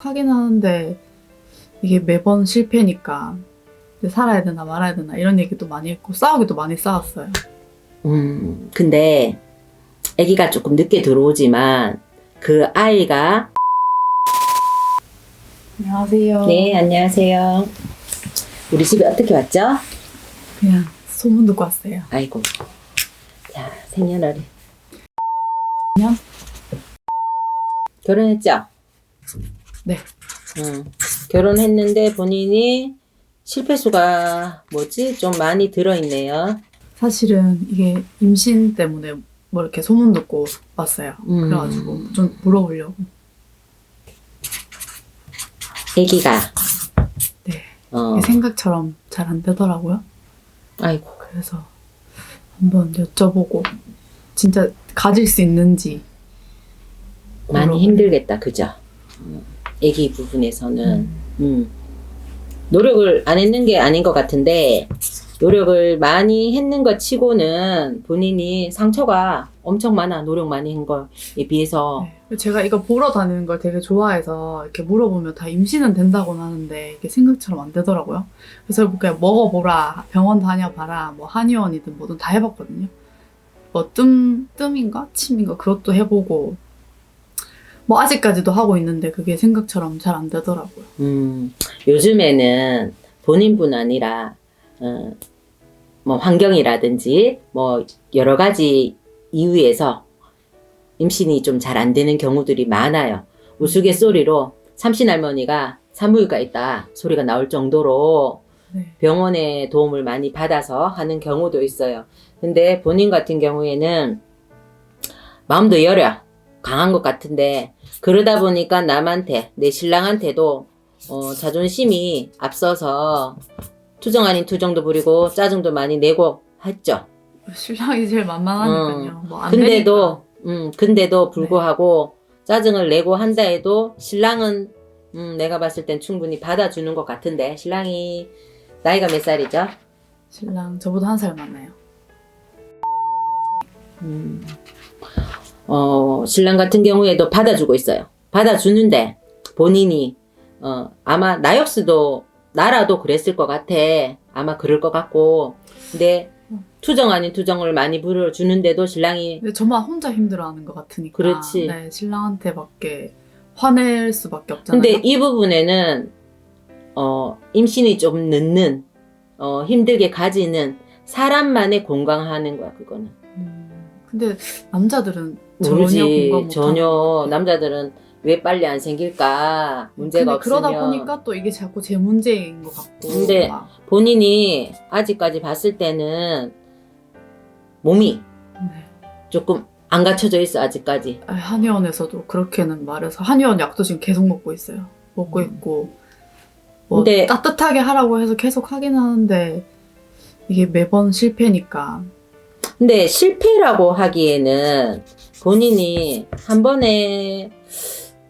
하긴 하는데 이게 매번 실패니까 이제 살아야 되나 말아야 되나 이런 얘기도 많이 했고 싸우기도 많이 싸웠어요. 음, 근데 아기가 조금 늦게 들어오지만 그 아이가 안녕하세요. 네, 안녕하세요. 우리 집에 어떻게 왔죠? 그냥 소문 듣고 왔어요. 아이고. 자, 생년월일. 안녕. 결혼했죠? 네. 응. 결혼했는데 본인이 실패수가 뭐지? 좀 많이 들어있네요. 사실은 이게 임신 때문에 뭐 이렇게 소문 듣고 왔어요. 음. 그래가지고 좀 물어보려고. 아기가. 네. 어, 이게 생각처럼 잘 안 되더라고요. 아이고. 그래서 한번 여쭤보고 진짜 가질 수 있는지 많이 물어보려고. 힘들겠다, 그죠? 음, 아기 부분에서는. 음. 음. 노력을 안 했는 게 아닌 것 같은데, 노력을 많이 했는 것 치고는 본인이 상처가 엄청 많아, 노력 많이 한 거에 비해서. 네. 제가 이거 보러 다니는 걸 되게 좋아해서 이렇게 물어보면 다 임신은 된다고는 하는데 이게 생각처럼 안 되더라고요. 그래서 그냥 먹어보라, 병원 다녀봐라, 뭐 한의원이든 뭐든 다 해봤거든요. 뭐 뜸, 뜸인가? 침인가? 그것도 해보고 뭐 아직까지도 하고 있는데 그게 생각처럼 잘 안 되더라고요. 음, 요즘에는 본인뿐 아니라, 어, 뭐 환경이라든지, 뭐 여러 가지 이유에서 임신이 좀 잘 안 되는 경우들이 많아요. 우스갯소리로 삼신 할머니가 산부인과 있다 소리가 나올 정도로 네. 병원의 도움을 많이 받아서 하는 경우도 있어요. 근데 본인 같은 경우에는 마음도 여려 강한 것 같은데 그러다 보니까 남한테 내 신랑한테도 어, 자존심이 앞서서 투정 아닌 투정도 부리고 짜증도 많이 내고 했죠. 신랑이 제일 만만하니까요. 뭐안 근데도 음 근데도 불구하고 짜증을 내고 한다 해도 신랑은 음 내가 봤을 땐 충분히 받아주는 것 같은데 신랑이 나이가 몇 살이죠? 신랑 저보다 한 살 많아요. 음. 어, 신랑 같은 경우에도 받아주고 있어요. 받아주는데 본인이 어, 아마 나였어도 나라도 그랬을 것 같아. 아마 그럴 것 같고. 근데 투정 아닌 투정을 많이 불어주는데도 신랑이 근데 저만 혼자 힘들어하는 것 같으니까. 그렇지. 네, 신랑한테밖에 화낼 수밖에 없잖아요. 근데 이 부분에는 어, 임신이 좀 늦는 어, 힘들게 가지는 사람만의 공감하는 거야 그거는. 음, 근데 남자들은 모르지 공감 못 전혀 남자들은 왜 빨리 안 생길까 문제가 근데 그러다 없으면 보니까 또 이게 자꾸 제 문제인 것 같고. 근데 막, 본인이 아직까지 봤을 때는 몸이 네. 조금 안 갖춰져 있어 아직까지 아, 한의원에서도 그렇게는 말해서 한의원 약도 지금 계속 먹고 있어요. 먹고 음. 있고 뭐 근데- 따뜻하게 하라고 해서 계속 하긴 하는데 이게 매번 실패니까 근데 실패라고 하기에는 본인이 한 번에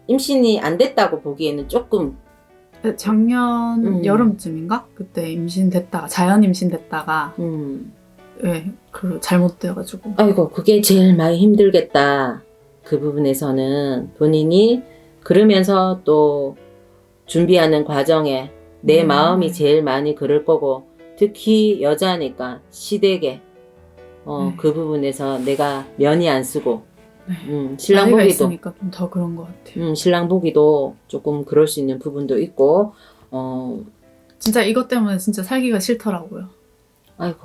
임신이 안 됐다고 보기에는 조금 작년 음. 여름쯤인가 그때 임신됐다가 자연 임신됐다가 음 예, 그 잘못돼가지고 아이고 그게 제일 많이 힘들겠다 그 부분에서는 본인이 그러면서 또 준비하는 과정에 내 음. 마음이 제일 많이 그럴 거고 특히 여자니까 시댁에 어, 네. 그 부분에서 내가 면이 안 쓰고 네. 음, 신랑 나이가 보기도 있으니까 좀 더 그런 것 같아요. 음, 신랑 보기도 조금 그럴 수 있는 부분도 있고 어 진짜 이것 때문에 진짜 살기가 싫더라고요. 아이고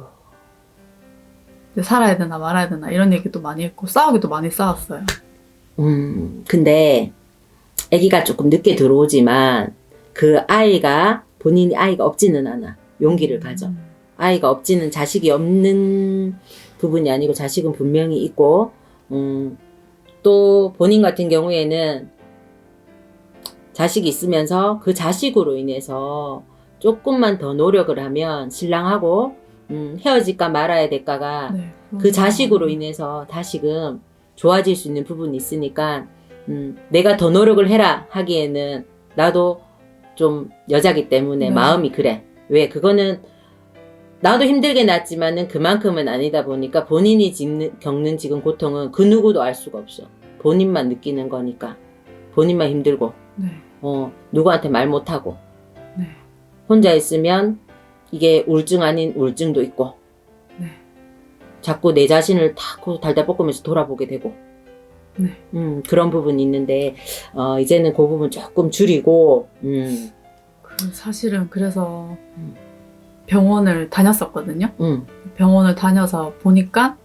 근데 살아야 되나 말아야 되나 이런 얘기도 많이 했고 싸우기도 많이 싸웠어요. 음 근데 아기가 조금 늦게 들어오지만 그 아이가 본인이 아이가 없지는 않아 용기를 가져 음. 아이가 없지는 자식이 없는 부분이 아니고 자식은 분명히 있고, 음, 또 본인 같은 경우에는 자식이 있으면서 그 자식으로 인해서 조금만 더 노력을 하면 신랑하고 음, 헤어질까 말아야 될까가 네, 그 자식으로 인해서 다시금 좋아질 수 있는 부분이 있으니까 음, 내가 더 노력을 해라 하기에는 나도 좀 여자기 때문에 네. 마음이 그래. 왜 그거는 나도 힘들게 났지만은 그만큼은 아니다 보니까 본인이 짓는, 겪는 지금 고통은 그 누구도 알 수가 없어. 본인만 느끼는 거니까 본인만 힘들고 네. 어, 누구한테 말 못하고 네. 혼자 있으면 이게 우울증 아닌 우울증도 있고 네. 자꾸 내 자신을 탁 달달 볶으면서 돌아보게 되고 네. 음, 그런 부분이 있는데 어, 이제는 그 부분 조금 줄이고 음, 그 사실은 그래서 음. 병원을 다녔었거든요. 음, 병원을 다녀서 보니까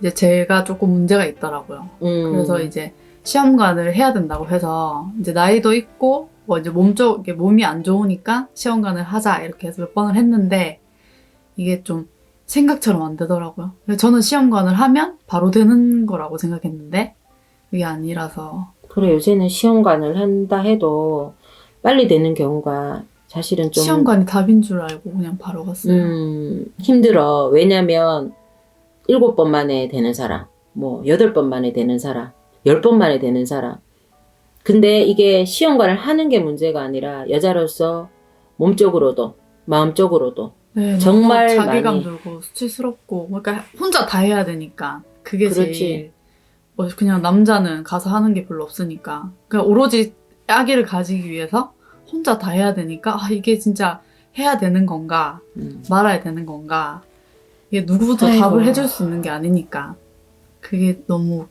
이제 제가 조금 문제가 있더라고요. 음. 그래서 이제 시험관을 해야 된다고 해서 이제 나이도 있고 뭐 이제 몸쪽 몸이 안 좋으니까 시험관을 하자 이렇게 해서 몇 번을 했는데 이게 좀 생각처럼 안 되더라고요. 저는 시험관을 하면 바로 되는 거라고 생각했는데 그게 아니라서 그래 요새는 시험관을 한다 해도 빨리 되는 경우가 사실은 좀 시험관이 답인 줄 알고 그냥 바로 갔어요. 음, 힘들어. 왜냐면 일곱 번 만에 되는 사람, 뭐 여덟 번 만에 되는 사람, 열 번 만에 되는 사람. 근데 이게 시험관을 하는 게 문제가 아니라 여자로서 몸적으로도 마음적으로도 네, 정말 자괴감 많이. 들고 수치스럽고 그러니까 혼자 다 해야 되니까 그게 그렇지. 제일 뭐 그냥 남자는 가서 하는 게 별로 없으니까 그냥 오로지 아기를 가지기 위해서 혼자 다 해야 되니까 아 이게 진짜 해야 되는 건가 음, 말아야 되는 건가 이게 누구도 아이고. 답을 해줄 수 있는 게 아니니까 그게 너무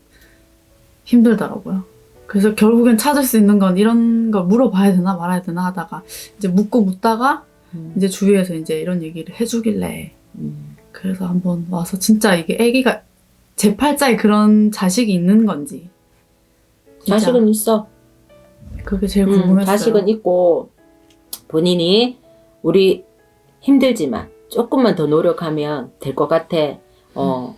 힘들더라고요. 그래서 결국엔 찾을 수 있는 건 이런 거 물어봐야 되나 말아야 되나 하다가 이제 묻고 묻다가 음, 이제 주위에서 이제 이런 얘기를 해주길래 음. 그래서 한번 와서 진짜 이게 아기가 제 팔자에 그런 자식이 있는 건지 진짜 자식은 있어. 그게 제일 음, 궁금했어요. 자식은 있고 본인이 우리 힘들지만 조금만 더 노력하면 될 것 같아. 어,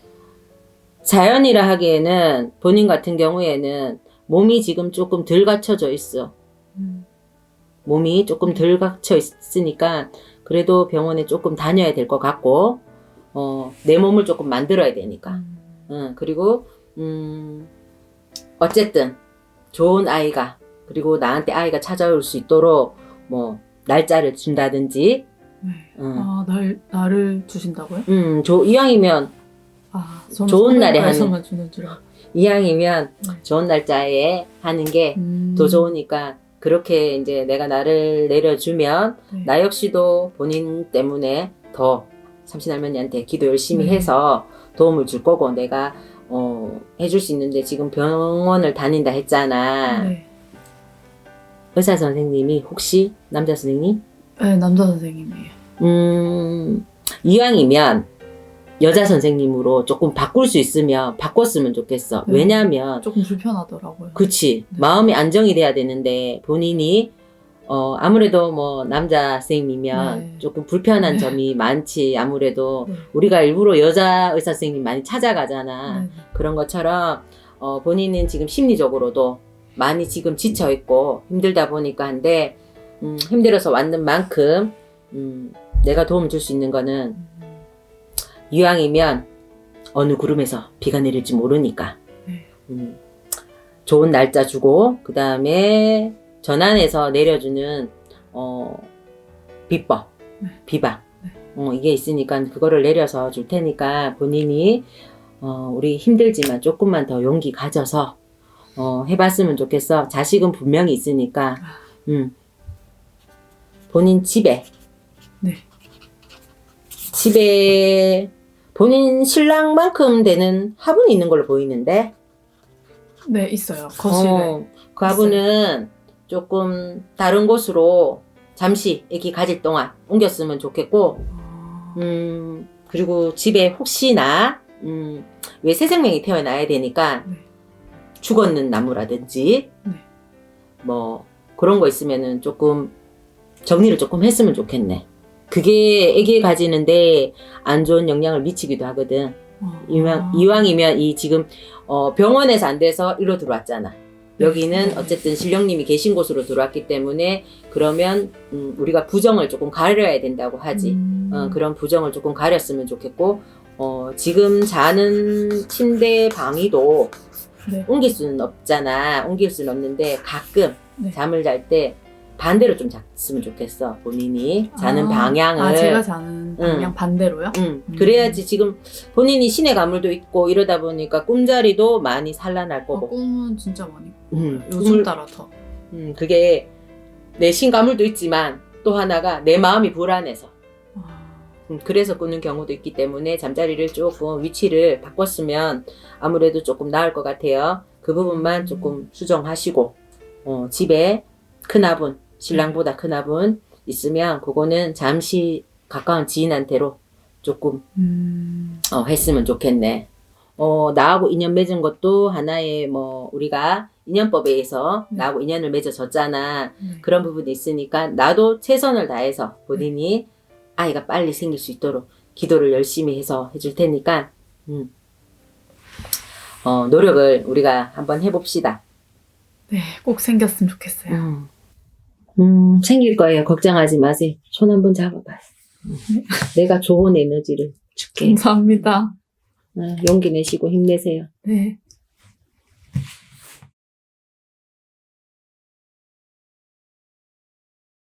자연이라 하기에는 본인 같은 경우에는 몸이 지금 조금 덜 갖춰져 있어. 음, 몸이 조금 덜 갖춰 있으니까 그래도 병원에 조금 다녀야 될 것 같고, 어, 내 몸을 조금 만들어야 되니까. 음, 응, 그리고, 음, 어쨌든, 좋은 아이가, 그리고 나한테 아이가 찾아올 수 있도록, 뭐, 날짜를 준다든지, 네. 응. 아, 날, 나를 주신다고요? 음, 조, 이왕이면, 아, 좋은 날에 성형외과에서만 주는 줄 알고. 이왕이면 네. 좋은 날짜에 하는 게 음, 더 좋으니까, 그렇게 이제 내가 나를 내려주면, 네. 나 역시도 본인 때문에 더 삼신 할머니한테 기도 열심히 네. 해서 도움을 줄 거고, 내가, 어, 해줄 수 있는데 지금 병원을 다닌다 했잖아. 네. 의사 선생님이 혹시 남자 선생님? 네, 남자 선생님이에요. 음, 이왕이면 여자 선생님으로 조금 바꿀 수 있으면 바꿨으면 좋겠어. 네. 왜냐면, 조금 불편하더라고요. 그치. 네. 마음이 안정이 돼야 되는데 본인이 어, 아무래도 뭐 남자 선생님이면 네. 조금 불편한 네. 점이 많지. 아무래도 네. 우리가 일부러 여자 의사 선생님 많이 찾아가잖아. 네. 그런 것처럼 어, 본인은 지금 심리적으로도 많이 지금 지쳐 있고 힘들다 보니까 한데 음, 힘들어서 왔는 만큼 음, 내가 도움 줄 수 있는 거는 음, 이왕이면 어느 구름에서 비가 내릴지 모르니까 네. 음, 좋은 날짜 주고 그 다음에 전환해서 내려주는 어, 비법 네. 비방 네. 어, 이게 있으니까 그거를 내려서 줄 테니까 본인이 어, 우리 힘들지만 조금만 더 용기 가져서 어, 해봤으면 좋겠어 자식은 분명히 있으니까 아. 음, 본인 집에 네. 집에 본인 신랑만큼 되는 화분이 있는 걸로 보이는데 네, 있어요. 거실에. 어, 그 화분은 조금 다른 곳으로 잠시 애기 가질 동안 옮겼으면 좋겠고 아, 음 그리고 집에 혹시나 음, 왜 새 생명이 태어나야 되니까 네. 죽었는 나무라든지 네. 뭐 그런 거 있으면은 조금 정리를 조금 했으면 좋겠네. 그게 애기 가지는데 안 좋은 영향을 미치기도 하거든. 어. 이왕, 이왕이면 이 지금 어, 병원에서 안 돼서 일로 들어왔잖아. 여기는 네. 어쨌든 신령님이 계신 곳으로 들어왔기 때문에 그러면 음, 우리가 부정을 조금 가려야 된다고 하지. 음. 어, 그런 부정을 조금 가렸으면 좋겠고 어, 지금 자는 침대 방위도 네. 옮길 수는 없잖아. 옮길 수는 없는데 가끔 네. 잠을 잘 때 반대로 좀 잤으면 좋겠어. 본인이 자는 아, 방향을. 아, 제가 자는 방향 반대로요? 응, 음. 그래야지 지금 본인이 신의 가물도 있고 이러다 보니까 꿈자리도 많이 산란할 어, 거고. 꿈은 진짜 많이 음, 요즘 꿈을- 따라 더. 음, 그게 내 신가물도 있지만 또 하나가 내 마음이 불안해서 아, 음, 그래서 꾸는 경우도 있기 때문에 잠자리를 조금 위치를 바꿨으면 아무래도 조금 나을 것 같아요. 그 부분만 조금 수정하시고 어, 집에 큰 화분 신랑보다 큰 화분 있으면 그거는 잠시 가까운 지인한테로 조금 음, 어, 했으면 좋겠네. 어, 나하고 인연 맺은 것도 하나의 뭐 우리가 인연법에 의해서 네. 나하고 인연을 맺어졌잖아. 네. 그런 부분이 있으니까 나도 최선을 다해서 본인이 아이가 빨리 생길 수 있도록 기도를 열심히 해서 해줄 테니까 음. 어, 노력을 우리가 한번 해봅시다. 네, 꼭 생겼으면 좋겠어요. 음. 음, 생길 거예요. 걱정하지 마세요. 손 한번 잡아봐요. 음. 내가 좋은 에너지를 줄게. 감사합니다. 어, 용기 내시고 힘내세요. 네.